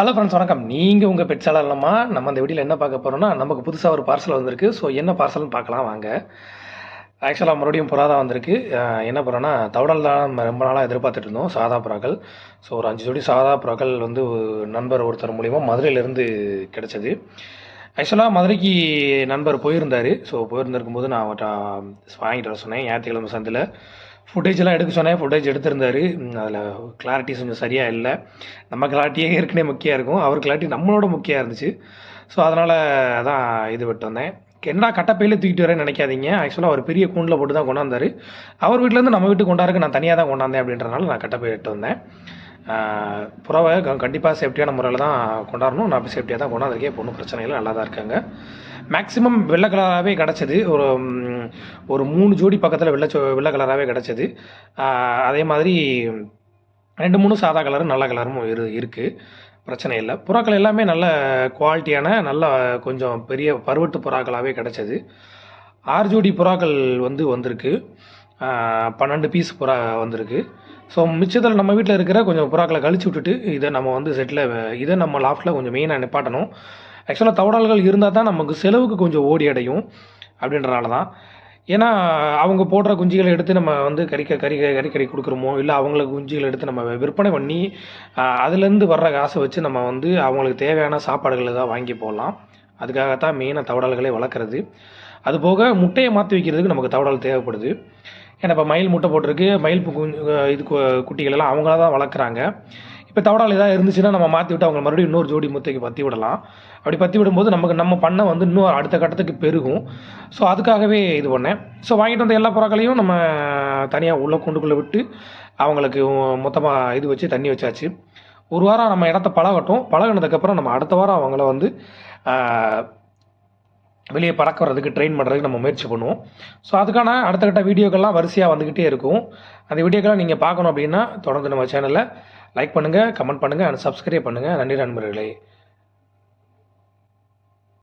Hello friends வணக்கம். நீங்கள் உங்கள் பெட் இல்லாமா நம்ம அந்த வீடியோவில் என்ன பார்க்க போகிறோம்னா நமக்கு புதுசாக ஒரு பார்சல் வந்திருக்கு. ஸோ என்ன பார்சல்னு பார்க்கலாம் வாங்க. ஆக்சுவலாக மறுபடியும் புறா தான் வந்திருக்கு என்ன புறானா தவடல் தான் நம்ம ரொம்ப நாளாக எதிர்பார்த்துட்டு இருந்தோம். சாதா புறாக்கள். ஸோ ஒரு அஞ்சு ஜோடி சாதா புறாக்கள் வந்து நண்பர் ஒருத்தர் மூலிமா மதுரையிலேருந்து கிடச்சிது. ஆக்சுவலாக மதுரைக்கு நண்பர் போயிருந்தார். ஸோ போயிருந்திருக்கும் போது நான் அவர்கிட்ட வாங்கிட்டு வர சொன்னேன். ஞாயிற்றுக்கிழமை சந்தில். ஃபுட்டேஜ்லாம் எடுக்க சொன்னேன். ஃபுட்டேஜ் எடுத்திருந்தார். அதில் கிளாரிட்டி கொஞ்சம் சரியாக இல்லை. நம்ம கிளாரிட்டியே ஏற்கனவே முக்கியம் இருக்கும். அவர் கிளாரிட்டி நம்மளோட முக்கியம் இருந்துச்சு. ஸோ அதனால் தான் இது விட்டு வந்தேன். என்னடா கட்டப்பையில் தூக்கிட்டு வரேன்னு நினைக்காதீங்க. ஆக்சுவலாக அவர் பெரிய கூண்டில் போட்டு தான் கொண்டாந்தார். அவர் வீட்டிலேருந்து நம்ம வீட்டுக்கு கொண்டாருக்கு நான் தனியாக தான் கொண்டாந்தேன் அப்படின்றனால நான் கட்டப்பை எடுத்து வந்தேன். புறாவை கண்டிப்பாக சேஃப்டியான முறையில் தான் கொண்டாடணும். நான் சேஃப்டியாக தான் கொண்டாந்துருக்கேன் பொண்ணு பிரச்சனை இல்லை நல்லா தான் இருக்காங்க. மேக்ஸிமம் வெள்ளை கலராகவே கிடச்சிது. ஒரு ஒரு மூணு ஜோடி பக்கத்தில் வெள்ளை சோ- வெள்ளை கலராகவே கிடச்சிது. அதே மாதிரி ரெண்டு மூணு சாதா கலரும் நல்ல கலரும் இரு இருக்குது பிரச்சனை இல்லை. புறாக்கள் எல்லாமே நல்ல குவாலிட்டியான நல்ல கொஞ்சம் பெரிய பருவட்டு புறாக்களாகவே கிடச்சிது. ஆறு ஜோடி புறாக்கள் வந்து வந்திருக்கு. பன்னெண்டு பீஸ் புறா வந்திருக்கு. ஸோ மிச்சத்தில் நம்ம வீட்டில் இருக்கிற கொஞ்சம் புறாக்களை கழிச்சு விட்டுட்டு இதை நம்ம வந்து செட்டில் இதை நம்ம லாஃப்ட்டில் கொஞ்சம் மெயினாக நிப்பாட்டணும். ஆக்சுவலாக தவடால்கள் இருந்தால் தான் நமக்கு செலவுக்கு கொஞ்சம் ஓடி அடையும் அப்படின்றனால தான். ஏன்னா அவங்க போடுற குஞ்சுகளை எடுத்து நம்ம வந்து கறிக்க கறி கறிக்கறி கொடுக்குறோமோ இல்லை அவங்களுக்கு குஞ்சுகளை எடுத்து நம்ம விற்பனை பண்ணி அதுலேருந்து வர்ற காசை வச்சு நம்ம வந்து அவங்களுக்கு தேவையான சாப்பாடுகளை தான் வாங்கி போடலாம். அதுக்காகத்தான் மெயினாக தவடால்களே வளர்க்குறது. அது போக முட்டையை மாற்றி வைக்கிறதுக்கு நமக்கு தவடால் தேவைப்படுது. ஏன்னா இப்போ மயில் முட்டை போட்டிருக்கு மயில் குஞ்சு இது கு- குட்டிகள் எல்லாம் அவங்களா தான் வளர்க்குறாங்க. இப்போ தவடால் ஏதாவது இருந்துச்சுன்னா நம்ம மாற்றி விட்டு அவங்க மறுபடியும் இன்னொரு ஜோடி முத்தைக்கு பற்றி விடலாம். அப்படி பற்றி விடும்போது நமக்கு நம்ம பண்ணை வந்து இன்னும் அடுத்த கட்டத்துக்கு பெருகும். ஸோ அதுக்காகவே இது பண்ணேன். ஸோ வாங்கிட்டு வந்த எல்லா புறாக்களையும் நம்ம தனியாக உள்ளே கொண்டுக்குள்ளே விட்டு அவங்களுக்கு மொத்தமாக இது வச்சு தண்ணி வச்சாச்சு. ஒரு வாரம் நம்ம இடத்த பழகட்டும். பழகுனதுக்கப்புறம் நம்ம அடுத்த வாரம் அவங்கள வந்து வெளியே பறக்க வர்றதுக்கு ட்ரெயின் பண்ணுறதுக்கு நம்ம முயற்சி பண்ணுவோம். ஸோ அதுக்கான அடுத்த கட்ட வீடியோக்கள்லாம் வரிசையாக வந்துக்கிட்டே இருக்கும். அந்த வீடியோக்கெல்லாம் நீங்கள் பார்க்கணும் அப்படின்னா தொடர்ந்து நம்ம சேனலை லைக் பண்ணுங்கள் கமெண்ட் பண்ணுங்கள் அண்ட் சப்ஸ்கிரைப் பண்ணுங்கள் நன்றி நண்பர்களே.